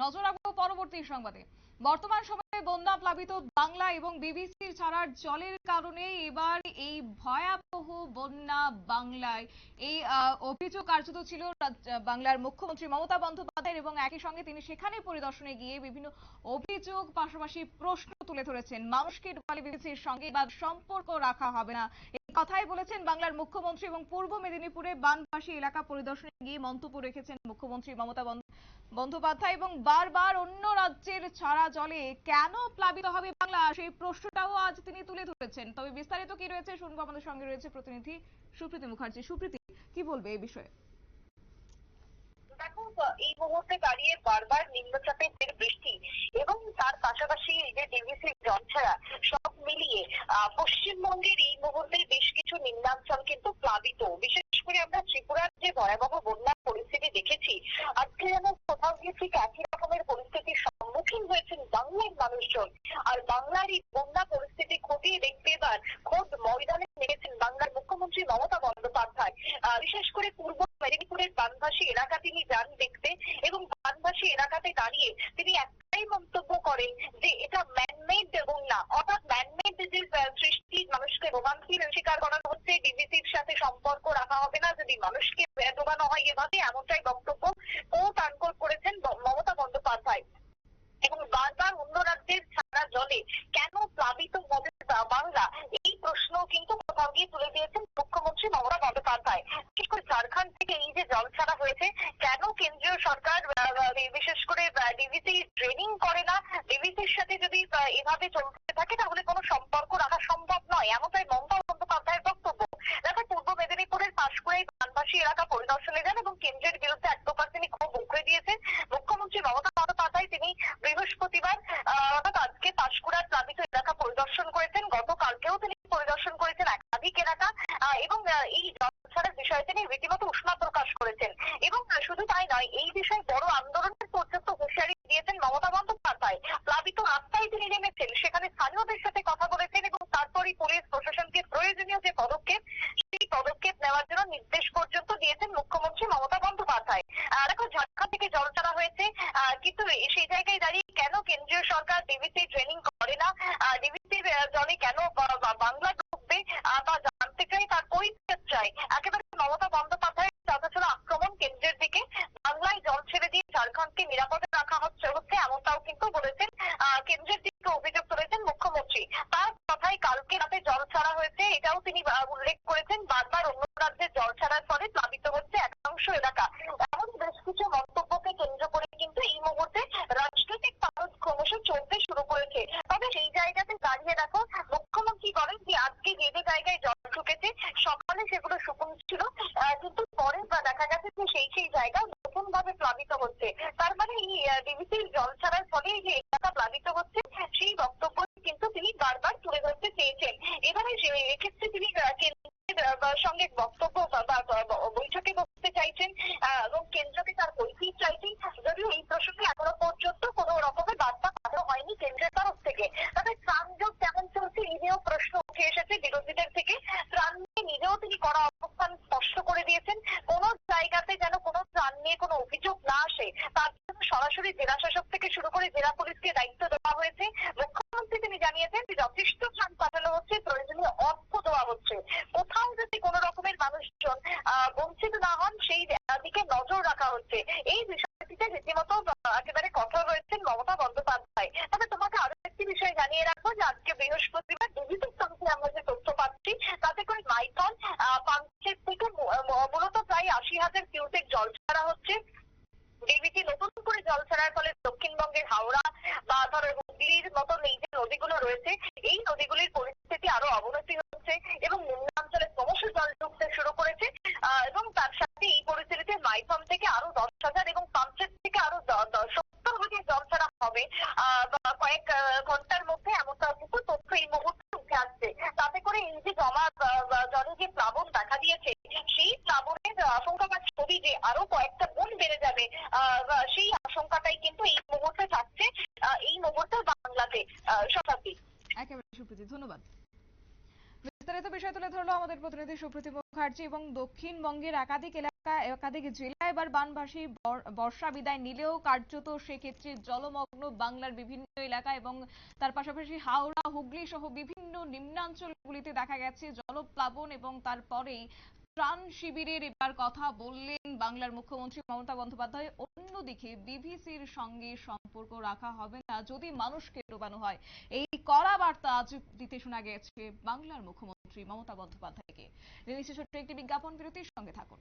নজর রাখব পরবর্তী সংবাদে। বর্তমান সময়ে বন্যা প্লাবিত বাংলা এবং বিবিসি ছাড়ার জলের কারণে এবার এই ভয়াবহ বন্যা বাংলায়। এই অভিযোগ কার্যত ছিল বাংলার মুখ্যমন্ত্রী মমতা বন্দ্যোপাধ্যায়ের এবং একই সঙ্গে তিনি সেখানে পরিদর্শনে গিয়ে বিভিন্ন অভিযোগ পাশাপাশি প্রশ্ন তুলে ধরেছেন। মানুষকে ঢোকালে বিবিসির সঙ্গে এবার সম্পর্ক রাখা হবে না। এই কথাই বলেছেন বাংলার মুখ্যমন্ত্রী এবং পূর্ব মেদিনীপুরে বানবাসী এলাকা পরিদর্শনে গিয়ে মন্তব্য রেখেছেন মুখ্যমন্ত্রী মমতা বন্দ- বন্দ্যোপাধ্যায় এবং বারবার অন্য রাজ্যের ছাড়া জলে কেন প্লাবিত হবে বাংলা, সেই প্রশ্নটাও আজ তিনি তুলে ধরেছেন। তবে বিস্তারিত কি রয়েছে শুনব? আমাদের সঙ্গে রয়েছে প্রতিনিধি সুপ্রীতি মুখার্জি। সুপ্রীতি, কি বলবে এই বিষয়ে? এই মুহূর্তে দাঁড়িয়ে বারবার নিম্নচাপের বৃষ্টি এবং তার পাশাপাশি যে ডিভিসি জলছাড়া সব মিলিয়ে পশ্চিমবঙ্গের এই মুহূর্তে বেশ কিছু নিম্নাঞ্চল কিন্তু প্লাবিত। বিশেষ করে আমরা ত্রিপুরার যে ভয়াবহ বন্যার পরিস্থিতি দেখেছি, আজকে যেন কোথাও গিয়ে ঠিক একই রকমের পরিস্থিতির হয়েছেন বাংলার মানুষজন। আর বাংলার এই বন্যা পরিস্থিতি খতিয়ে দেখতে এবার খোদ ময়দানে নেমেছেন বাংলার মুখ্যমন্ত্রী মমতা বন্দ্যোপাধ্যায়। বিশেষ করে পূর্ব মেদিনীপুরের বানভাসী এলাকা তিনি যান দেখতে এবং বানভাসী এলাকাতে দাঁড়িয়ে তিনি একটাই মন্তব্য করেন যে, এটা ম্যানমেড বন্যা। অর্থাৎ ম্যানমেড যে সৃষ্টি, মানুষকে ভোগান্তির শিকার করানো হচ্ছে ডিবিসির সাথে সম্পর্ক রাখা হবে না। যদি মানুষকে ডোবানো হয় এভাবে, এমনটাই বক্তব্য কোর্ট আনকোট করেছেন ব- মমতা বন্দ্যোপাধ্যায় এবং বারবার অন্য রাজ্যের ছাড়া জলে কেন প্লাবিত হবে বা- বাংলা এই প্রশ্ন কিন্তু কোথাও গিয়ে তুলে দিয়েছেন মুখ্যমন্ত্রী মমতা বন্দ্যোপাধ্যায় বিশেষ করে ঝাড়খণ্ড থেকে এই যে জল ছাড়া হয়েছে কেন কেন্দ্রীয় সরকার বিশেষ করে ডিভিসি ট্রেনিং করে না ডিভিসির সাথে যদি এভাবে চলতে থাকে, তাহলে কোনো সম্পর্ক রাখা সম্ভব নয়। এমনটাই মমতা বন্দ্যোপাধ্যায়ের বক্তব্য দেখো পূর্ব মেদিনীপুরের পাঁশকুড়ায় বানবাসী এলাকা পরিদর্শনে যান এবং কেন্দ্রের বিরুদ্ধে এক প্রকার তিনি ক্ষোভ উগড়ে দিয়েছেন মুখ্যমন্ত্রী মমতা বন্দ্যোপাধ্যায় তিনি বৃহস্পতিবার আহ, অর্থাৎ আজকে পাঁশকুড়ার প্লাবিত এলাকা পরিদর্শন করেছেন গতকালকেও তিনি পরিদর্শন করেছেন একাধিক এলাকা আহ, এবং আহ, এই জল ছাড়ার বিষয়ে তিনি রীতিমতো উষ্মা প্রকাশ করেছেন এবং আহ, শুধু তাই নয় এই বিষয়ে বড় আন্দোলনের পর্যন্ত হুঁশিয়ারি দিয়েছেন মমতা বন্দ্যোপাধ্যায়। প্লাবিত রাস্তায় তিনি নেমেছেন। সেখানে স্থানীয়দের সাথে কথা বলেছেন এবং তারপরই পুলিশ প্রশাসনকে প্রয়োজনীয় যে পদক্ষেপ, সেই পদক্ষেপ নেওয়ার জন্য নির্দেশ পর্যন্ত দিয়েছেন মুখ্যমন্ত্রী মমতা বন্দ্যোপাধ্যায়। দেখো, ঝাড়খণ্ড থেকে জল ছাড়া হয়েছে। কিন্তু সেই জায়গায় দাঁড়িয়ে কেন কেন্দ্রীয় সরকার ডিবিসি ট্রেনিং করে না? ডিবিসির জলে কেন বা- বা- বাংলা ঢুকবে তা জানতে চাই, তার পরিচয় চাই। একেবারে মমতা বন্দ্যোপাধ্যায়ের যথাযথ আক্রমণ কেন্দ্রের দিকে বাংলায় জল ছেড়ে দিয়ে ঝাড়খণ্ডকে নিরাপদে রাখা হচ্ছে হচ্ছে এমনটাও কিন্তু বলেছেন আহ, কেন্দ্রের দিকে অভিযোগ তুলেছেন মুখ্যমন্ত্রী তার কথায় কালকে রাতে জল ছাড়া হয়েছে এটাও তিনি আহ, উল্লেখ করেছেন বারবার অন্য ছাড়ার ফলে প্লাবিত হচ্ছে একাংশ এলাকা। এমন বেশ কিছু মন্তব্যকে কেন্দ্র করে কিন্তু এই মুহূর্তে রাজনৈতিক পারদ ক্রমশ চলতে শুরু করেছে। তবে সেই জায়গাতে দাঁড়িয়ে দেখো, মুখ্যমন্ত্রী বলেন যে, আজকে যে যে জায়গায় জল ঢুকেছে, সকালে সেগুলো শুকন ছিল। কিন্তু পরে বা দেখা গেছে যে সেই সেই জায়গা নতুন ভাবে প্লাবিত হচ্ছে। তার মানে এই ডিবিসির জল ছাড়ার ফলে যে এলাকা প্লাবিত হচ্ছে, সেই বক্তব্য কিন্তু তিনি বারবার তুলে ধরতে চেয়েছেন। এবারে এক্ষেত্রে তিনি সঙ্গে বক্তব্য বা- বৈঠকে বসতে চাইছেন এবং কেন্দ্রকে তার পরিচিত চাইছেন, যদিও এই প্রসঙ্গে এখনও পর্যন্ত কোনো রকমের বার্তা পাঠানো হয়নি কেন্দ্রের তরফ থেকে। তবে ত্রাণ যোগ কেমন চলছে এই নিয়েও প্রশ্ন উঠে এসেছে বিরোধীদের থেকে। ত্রাণ নিয়ে নিজেও তিনি করা অবস্থান স্পষ্ট করে দিয়েছেন। কোন জায়গাতে যেন কোনো ত্রাণ নিয়ে কোনো অভিযোগ না আসে, তার জন্য সরাসরি জেলা শাসক থেকে শুরু করে জেলা পুলিশকে দায়িত্ব দেওয়া হয়েছে মুখ্যমন্ত্রী তিনি জানিয়েছেন যে যথেষ্ট ত্রাণ পাঠানো হচ্ছে প্রয়োজনীয় অর্থ দেওয়া হচ্ছে কোথাও যদি কোনো রকমের মানুষজন আহ, বঞ্চিত না হন সেই দিকে নজর রাখা হচ্ছে এই বিষয়টিতে রীতিমতো আহ, একেবারে কঠোর রয়েছেন মমতা বন্দ্যোপাধ্যায় তবে তোমাকে আরও একটি বিষয় জানিয়ে রাখব যে আজকে বৃহস্পতিবার ডিজিটাল তরফে আমরা যে তথ্য পাচ্ছি তাতে করে মাইথন পাম্পের থেকে মূ- মূ- মূলত প্রায় আশি হাজার কিউসেক জল ছাড়া হচ্ছে ডিবিটি নতুন করে জল ছাড়ার ফলে দক্ষিণবঙ্গের হাওড়া বা ধরো হুগলির মতন এই যে নদীগুলো রয়েছে। এই নদীগুলির পরিস্থিতি আরও অবনতি হচ্ছে এবং নিম্নাঞ্চলে ক্রমশ জল ঢুকতে শুরু করেছে। এবং তার সাথে এই পরিস্থিতিতে মাইথন থেকে আরও দশ হাজার এবং পাম্পের থেকে আরও দ- দ- সত্তর হাজার জল ছাড়া হবে আহ, বা কয়েক আহ, ঘণ্টার মধ্যে এমনটা কিন্তু তথ্য এই মুহূর্তে উঠে আসছে তাতে করে এই যে জমা আহ, আহ, জলে যে প্লাবন দেখা দিয়েছে সেই প্লাবনের আশঙ্কা বা ছবি যে আরও কয়েকটা গুণ বেড়ে যাবে আহ, বা সেই আশঙ্কাটাই কিন্তু এই মুহূর্তে থাকছে আহ, এই মুহূর্তে বাংলাতে আহ, বিস্তারিত বিষয় তুলে ধরলো আমাদের প্রতিনিধি সুপ্রীতি মুখার্জি এবং দক্ষিণবঙ্গের একাধিক এলাকা- একাধিক জেলা এবার বানবাসী বর্ষা বিদায় নিলেও কার্যত সেক্ষেত্রে জলমগ্ন বাংলার বিভিন্ন এলাকা এবং তার পাশাপাশি হাওড়া, হুগলি সহ বিভিন্ন নিম্নাঞ্চলগুলিতে দেখা গেছে জলপ্লাবন এবং তারপরেই ত্রাণ শিবিরের এবার কথা বললেন বাংলার মুখ্যমন্ত্রী মমতা বন্দ্যোপাধ্যায়। অন্যদিকে বিবিসির সঙ্গে সম্পর্ক রাখা হবে না, যদি মানুষকে ডোবানো হয়। এই কড়া বার্তা আজ দিতে শোনা গেছে বাংলার মুখ্যমন্ত্রী মমতা বন্দ্যোপাধ্যায়কে। নিচ্ছে ছোট্ট একটি বিজ্ঞাপন বিরতির সঙ্গে থাকুন।